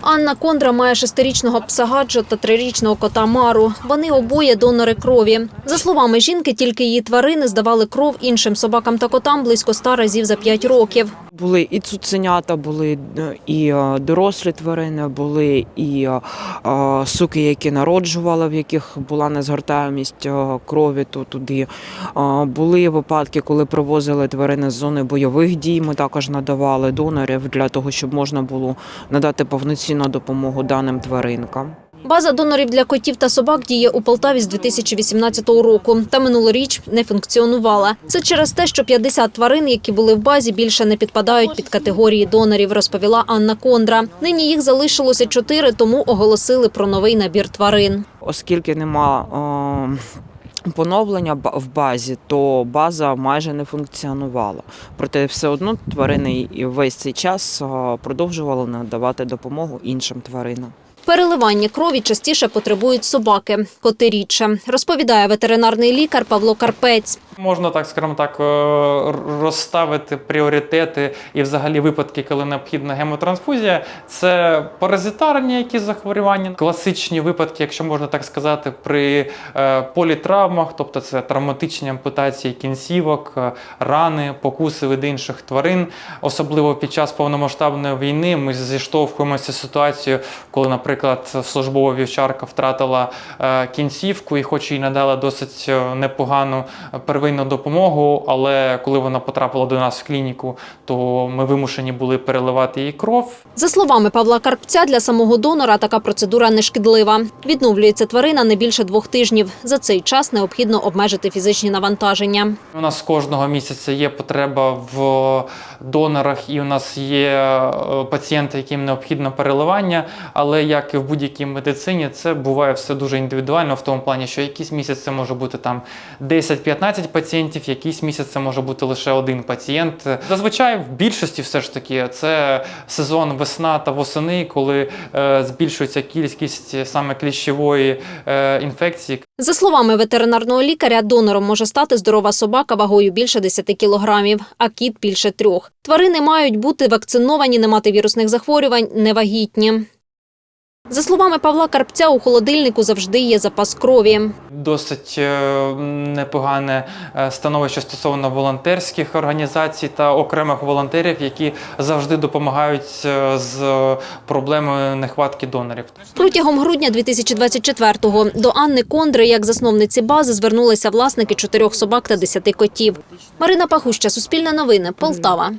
Анна Кондра має шестирічного пса Гаджо та трирічного кота Мару. Вони обоє донори крові. За словами жінки, тільки її тварини здавали кров іншим собакам та котам близько ста разів за п'ять років. Були і цуценята, були е, і е, дорослі тварини, були і е, суки, які народжували, в яких була незгортаємість крові то туди. Були випадки, коли привозили тварини з зони бойових дій. Ми також надавали донорів для того, щоб можна було надати повноцінну допомогу даним тваринкам. База донорів для котів та собак діє у Полтаві з 2018 року. Та минулоріч не функціонувала. Це через те, що 50 тварин, які були в базі, більше не підпадають під категорії донорів, розповіла Анна Кондра. Нині їх залишилося чотири, тому оголосили про новий набір тварин. Оскільки нема е, поновлення в базі, то база майже не функціонувала. Проте все одно тварини весь цей час е, продовжували надавати допомогу іншим тваринам. Переливання крові частіше потребують собаки, коти рідше, розповідає ветеринарний лікар Павло Карпець. Можна так, скажімо так, е, розставити пріоритети і взагалі випадки, коли необхідна гемотрансфузія. Це паразитарні якісь захворювання, класичні випадки, якщо можна так сказати, при е, політравмах, тобто це травматичні ампутації кінцівок, е, рани, покуси від інших тварин. Особливо під час повномасштабної війни ми зіштовхуємося з ситуацією, коли, наприклад, службова вівчарка втратила е, кінцівку і хоч і надала досить е, непогану е, первинну допомогу, але коли вона потрапила до нас в клініку, то ми вимушені були переливати їй кров. За словами Павла Карпця, для самого донора така процедура не шкідлива. Відновлюється тварина не більше двох тижнів. За цей час необхідно обмежити фізичні навантаження. У нас кожного місяця є потреба в донорах, і у нас є пацієнти, яким необхідно переливання. Але як і в будь-якій медицині, це буває все дуже індивідуально в тому плані, що якийсь місяць це може бути там 10-15 пацієнтів, якийсь місяць може бути лише один пацієнт. Зазвичай в більшості все ж таки це сезон весна та восени, коли е, збільшується кількість саме кліщової е, інфекції, За словами ветеринарного лікаря, донором може стати здорова собака вагою більше 10 кілограмів, а кіт більше трьох. Тварини мають бути вакциновані, не мати вірусних захворювань, невагітні. За словами Павла Карпця, у холодильнику завжди є запас крові. Досить е, непогане е, становище стосовно волонтерських організацій та окремих волонтерів, які завжди допомагають е, з проблемою нехватки донорів. Протягом грудня 2024-го до Анни Кондри, як засновниці бази, звернулися власники чотирьох собак та десяти котів. Марина Пахуща, Суспільне новини, Полтава.